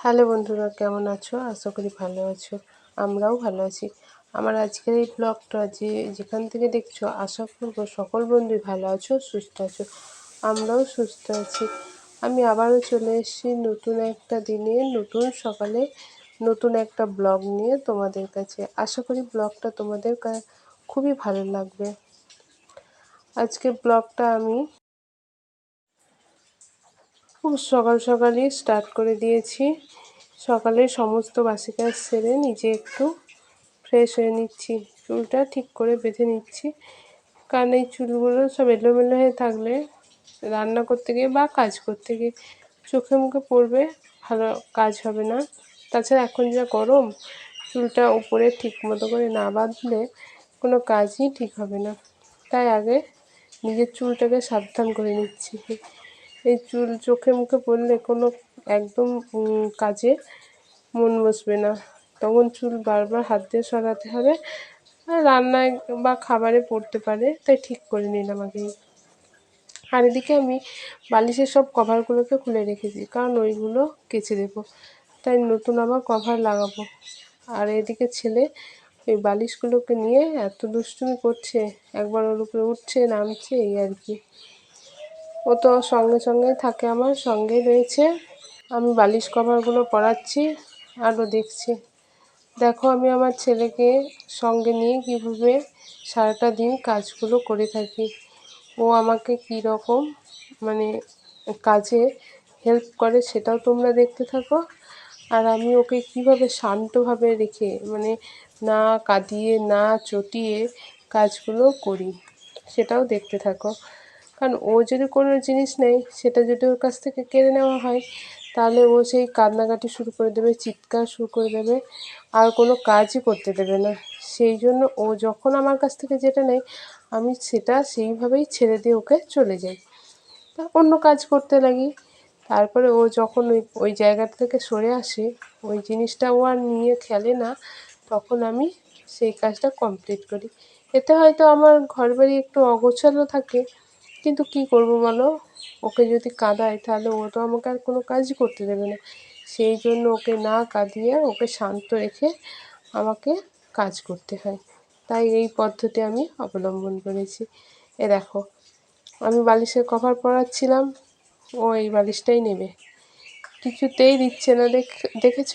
Hello বন্ধুরা, কেমন আছো? আশা করি ভালো আছো, আমরাও ভালো আছি। আমার আজকের এই ব্লগটা যে যেখান থেকে দেখছ, আশা করব সকল বন্ধুই ভালো আছো, সুস্থ আছো, আমরাও সুস্থ আছি। আমি আবারও চলে এসেছি নতুন একটা দিনে, নতুন সকালে, নতুন একটা ব্লগ নিয়ে তোমাদের কাছে। আশা করি ব্লগটা তোমাদের খুবই ভালো লাগবে। আজকে ব্লগটা আমি খুব সকাল সকালই স্টার্ট করে দিয়েছি। সকালে সমস্ত বাসি কাজ সেরে নিজে একটু ফ্রেশ হয়ে নিচ্ছি। চুলটা ঠিক করে বেঁধে নিচ্ছি। কারণ এই চুলগুলো সব এলোমেলো হয়ে থাকলে রান্না করতে গিয়ে বা কাজ করতে গিয়ে চোখে মুখে পড়বে, ভালো কাজ হবে না। তাছাড়া এখন যা গরম, চুলটা উপরে ঠিক মতো করে না বাঁধলে কোনো কাজই ঠিক হবে না। তাই আগে নিজের চুলটাকে সাবধান করে নিচ্ছি। এই চুল চোখে মুখে পড়লে কোনো একদম কাজে মন বসবে না। তখন চুল বারবার হাত দিয়ে সরাতে হবে। রান্নায় বা খাবারে পড়তে পারে, তাই ঠিক করে নিলাম আগেই আর এদিকে আমি বালিশের সব কভারগুলোকে খুলে রেখেছি, কারণ ওইগুলো কেচে দেবো। তাই নতুন আবার কভার লাগাবো। আর এদিকে ছেলে ওই বালিশগুলোকে নিয়ে এত দুষ্টুমি করছে, একবার ওর উপরে উঠছে, নামছে, এই আর কি। ও তো সঙ্গে সঙ্গেই থাকে আমার, সঙ্গেই রয়েছে। আমি বালিশ কভারগুলো পরাচ্ছি, আরও দেখছি। দেখো আমি আমার ছেলেকে সঙ্গে নিয়ে কীভাবে সারাটা দিন কাজগুলো করে থাকি। ও আমাকে কী রকম মানে কাজে হেল্প করে সেটাও তোমরা দেখতে থাকো। আর আমি ওকে কীভাবে শান্তভাবে রেখে মানে না কাঁদিয়ে না চটিয়ে কাজগুলো করি, সেটাও দেখতে থাকো। কারণ ও যদি কোনো জিনিস নেয়, সেটা যদি ওর কাছ থেকে কেড়ে নেওয়া হয়, তাহলে ও সেই কান্নাকাটি শুরু করে দেবে, চিৎকার শুরু করে দেবে, আর কোনো কাজই করতে দেবে না। সেই জন্য ও যখন আমার কাছ থেকে যেটা নেয়, আমি সেটা সেইভাবেই ছেড়ে দিয়ে ওকে চলে যাই। তা অন্য কাজ করতে লাগি। তারপরে ও যখন ওই ওই জায়গাটা থেকে সরে আসে, ওই জিনিসটা ও আর নিয়ে খেলে না, তখন আমি সেই কাজটা কমপ্লিট করি। এতে হয়তো আমার ঘর বাড়ি একটু অগোছালো থাকে কিন্তু কি করব বলো? ওকে যদি কাঁদাই তাহলে ও তো আমাকে আর কোনো কাজই করতে দেবে না। সেই জন্য ওকে না কাঁদিয়ে ওকে শান্ত রেখে আমাকে কাজ করতে হয়। তাই এই পদ্ধতি আমি অবলম্বন করেছি। এ দেখো, আমি বালিশের কভার পরাচ্ছিলাম, ও এই বালিশটাই নেবে। কিছুতেই দিচ্ছে না দেখ, দেখেছ?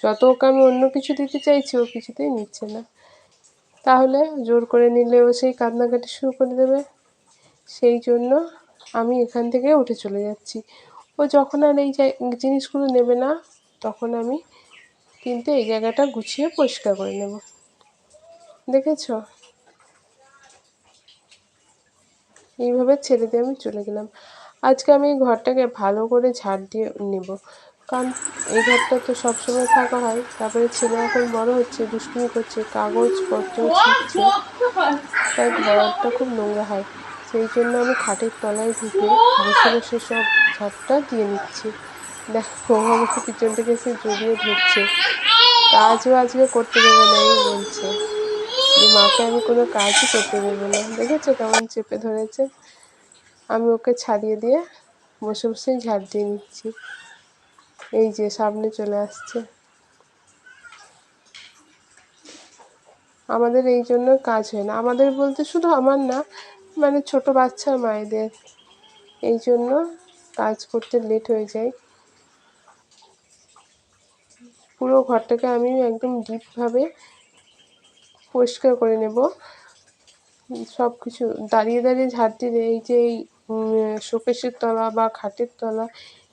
যত ওকে আমি অন্য কিছু দিতে চাইছি, ও কিছুতেই নিচ্ছে না। তাহলে জোর করে নিলে ও সেই কান্নাকাটি শুরু করে দেবে। সেই জন্য আমি এখান থেকে উঠে চলে যাচ্ছি। ও যখন আর এই জিনিসগুলো নেবে না, তখন আমি কিন্তু এই জায়গাটা গুছিয়ে পরিষ্কার করে নেব। দেখেছ? এইভাবে ছেড়ে দিয়ে আমি চলে গেলাম। আজকে আমি এই ঘরটাকে ভালো করে ঝাড় দিয়ে নেব। কারণ এই ঘরটা তো সবসময় থাকা হয়। তারপরে ছেলে এখন বড় হচ্ছে, দুষ্টুমি করছে, কাগজপত্র ছিটছে। তাই ঘরটা খুব নোংরা হয়। সেই জন্য আমি খাটের তলায় ঢুকে বসে বসে সব ঝাড়টা দিয়ে নিচ্ছি। দেখো আমাকে পিছন থেকে সে জড়িয়ে ধরছে। কাজও আজকে করতে দেবে না এই বলছে। যে মাকে আমি কোনো কাজই করতে দেবো না। দেখেছ কেমন চেপে ধরেছে? আমি ওকে ছাড়িয়ে দিয়ে বসে বসেই ঝাড় দিয়ে নিচ্ছি। এই যে সামনে চলে আসছে। আমাদের এই জন্য কাজ হয় না। আমাদের বলতে শুধু আমার না মানে ছোট বাচ্চার মায়েদের। এই জন্য কাজ করতে লেট হয়ে যায়। পুরো ঘরটাকে আমি একদম ডিপভাবে পরিষ্কার করে নেব। সব কিছু দাঁড়িয়ে দাঁড়িয়ে ঝাড় দিলে এই যে এই শোকেশের তলা বা খাটের তলা,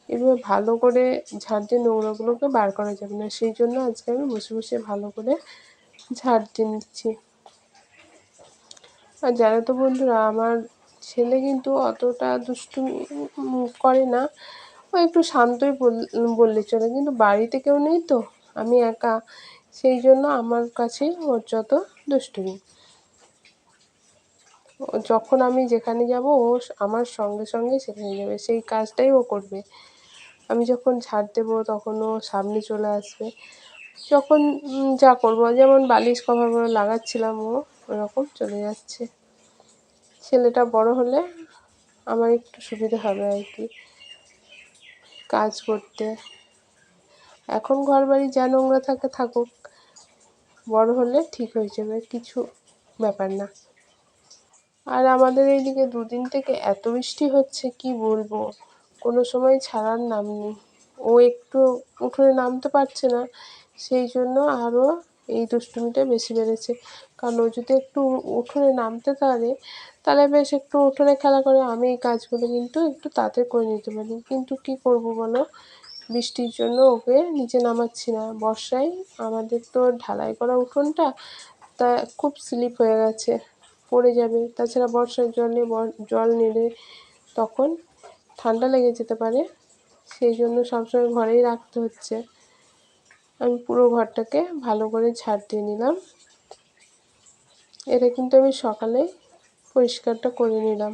এগুলো ভালো করে ঝাড় দিয়ে নোংরাগুলোকে বার করা যাবে না। সেই জন্য আজকে আমি বসে বসে ভালো করে ঝাড় দিয়ে নিচ্ছি। আর জানো তো বন্ধুরা, আমার ছেলে কিন্তু অতটা দুষ্টুমি করে না। ও একটু শান্তই বললে চলে, কিন্তু বাড়িতে কেউ নেই তো। আমি একা, সেই জন্য আমার কাছে ওর যত দুষ্টুমি। যখন আমি যেখানে যাব, ও আমার সঙ্গে সঙ্গে সেখানে যাবে, সেই কাজটাই ও করবে। আমি যখন ঝাড় দেবো, তখন ও সামনে চলে আসবে। যখন যা করব, যেমন বালিশ কভারগুলো লাগাচ্ছিলাম ও ওরকম চলে যাচ্ছে। ছেলেটা বড় হলে আমার একটু সুবিধা হবে আর কি কাজ করতে। এখন ঘর বাড়ি যা নোংরা থাকে থাকুক, বড় হলে ঠিক হয়ে যাবে, কিছু ব্যাপার না। আর আমাদের এইদিকে দুদিন থেকে এত বৃষ্টি হচ্ছে, কি বলব? কোনো সময় ছাড়ার নাম নেই। ও একটু উঠোনে নামতে পারছে না, সেই জন্য আরও এই দুষ্টুমিটা বেশি বেড়েছে। কারণ ও যদি একটু উঠোনে নামতে পারে, তাহলে বেশ একটু উঠোনে খেলা করে আমি এই কাজগুলো কিন্তু একটু তাড়াতাড়ি করে নিতে পারি। কিন্তু কি করব বলো? বৃষ্টির জন্য ওকে নিচে নামাচ্ছি না। বর্ষায় আমাদের তো ঢালাই করা উঠোনটা তা খুব স্লিপ হয়ে গেছে, পড়ে যাবে। তাছাড়া বর্ষার জলে জল নেড়ে তখন ঠান্ডা লেগে যেতে পারে। সেই জন্য সবসময় ঘরেই রাখতে হচ্ছে। আমি পুরো ঘরটাকে ভালো করে ঝাড় দিয়ে নিলাম। এটা কিন্তু আমি সকালে পরিষ্কারটা করে নিলাম।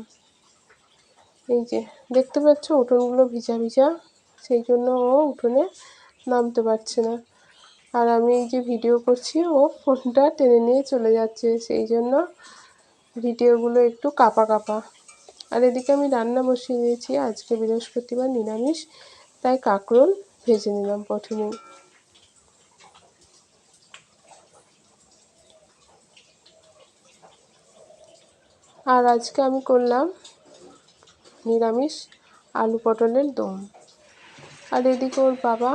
এই যে, দেখতে পাচ্ছ উঠোনগুলো ভিজা ভিজা, সেই জন্য ও উঠোনে নামতে পারছে না। আর আমি এই যে ভিডিও করছি, ও ফোনটা টেনে নিয়ে চলে যাচ্ছে, সেই জন্য ভিডিওগুলো একটু কাপা কাপা। আর এদিকে আমি রান্না বসিয়ে দিয়েছি, আজকে বৃহস্পতিবার নিরামিষ, তাই কাঁকরোল ভেজে নিলাম প্রথমেই। আর আজকে আমি করলাম নিরামিষ আলু পটলের দম। আর এদিকে ওর বাবা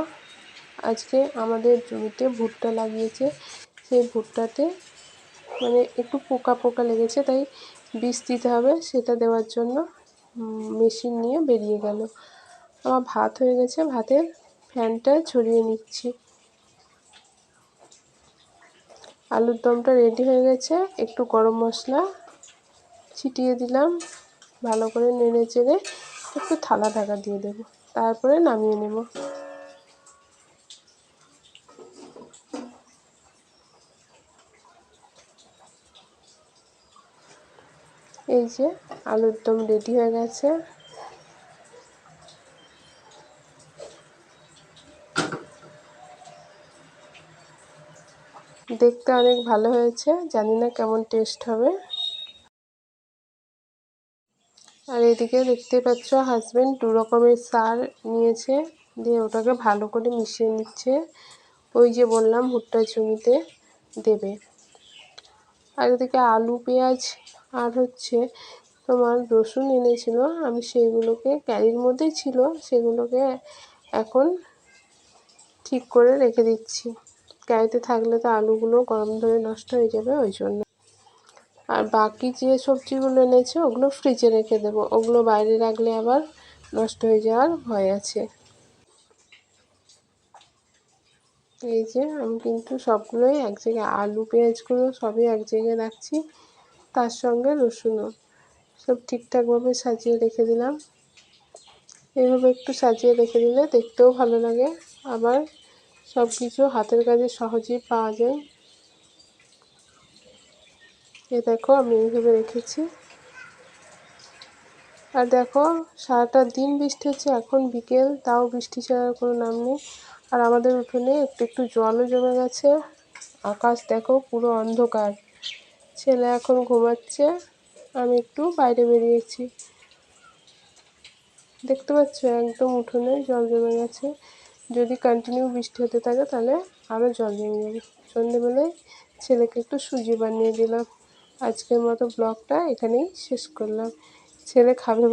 আজকে আমাদের জমিতে ভুট্টা লাগিয়েছে। সেই ভুট্টাতে মানে একটু পোকা পোকা লেগেছে, তাই বিষ দিতে হবে সেটা দেওয়ার জন্য মেশিন নিয়ে বেরিয়ে গেল। আমার ভাত হয়ে গেছে, ভাতের ফ্যানটা ছড়িয়ে নিচ্ছি। আলুর দমটা রেডি হয়ে গেছে, একটু গরম মশলা ছিটিয়ে দিলাম। ভালো করে নেড়ে চেড়ে একটু থালা ঢাকা দিয়ে দেব। তারপরে নামিয়ে নেব। এই যে আলুর দম রেডি হয়ে গেছে। দেখতে অনেক ভালো হয়েছে। জানি না কেমন টেস্ট হবে। এদিকে দেখতে পাচ্ছ হাজব্যান্ড দু রকমের সার নিয়েছে, দিয়ে ওটাকে ভালো করে মিশিয়ে নিচ্ছে। ওই যে বললাম, ভুট্টা জমিতে দেবে। আর এদিকে আলু, পেঁয়াজ আর হচ্ছে তোমার রসুন এনেছিল। আমি সেইগুলোকে, ক্যারির মধ্যেই ছিল, সেগুলোকে এখন ঠিক করে রেখে দিচ্ছি। ক্যারিতে থাকলে তো আলুগুলো গরম ধরে নষ্ট হয়ে যাবে, ওই জন্য। আর বাকি যে সবজিগুলো এনেছে, ওগুলো ফ্রিজে রেখে দেবো। ওগুলো বাইরে রাখলে আবার নষ্ট হয়ে যাওয়ার ভয় আছে। এই যে আমি কিন্তু সবগুলোই এক জায়গায়, আলু, পেঁয়াজগুলো সবই এক জায়গায় রাখছি। তার সঙ্গে রসুনও। সব ঠিকঠাকভাবে সাজিয়ে রেখে দিলাম। এইভাবে একটু সাজিয়ে রেখে দিলে দেখতেও ভালো লাগে। আবার সব কিছু হাতের কাজে সহজেই পাওয়া যায়। এ দেখো আমি এইভাবে রেখেছি। আর দেখো, সারাটা দিন বৃষ্টি হচ্ছে, এখন বিকেল, তাও বৃষ্টি ছাড়ার কোনো নাম নেই। আর আমাদের উঠোনে একটু একটু জলও জমে গেছে। আকাশ দেখো পুরো অন্ধকার। ছেলে এখন ঘুমাচ্ছে, আমি একটু বাইরে বেরিয়েছি। দেখতে পাচ্ছ, একদম উঠোনে জল জমে গেছে। যদি কন্টিনিউ বৃষ্টি হতে থাকে, তাহলে আরও জল জমে যাবে। সন্ধেবেলায় ছেলেকে একটু সুজি বানিয়ে দিলাম। আজকের মতো ব্লগটা এখানেই শেষ করলাম। ছেলে খাবে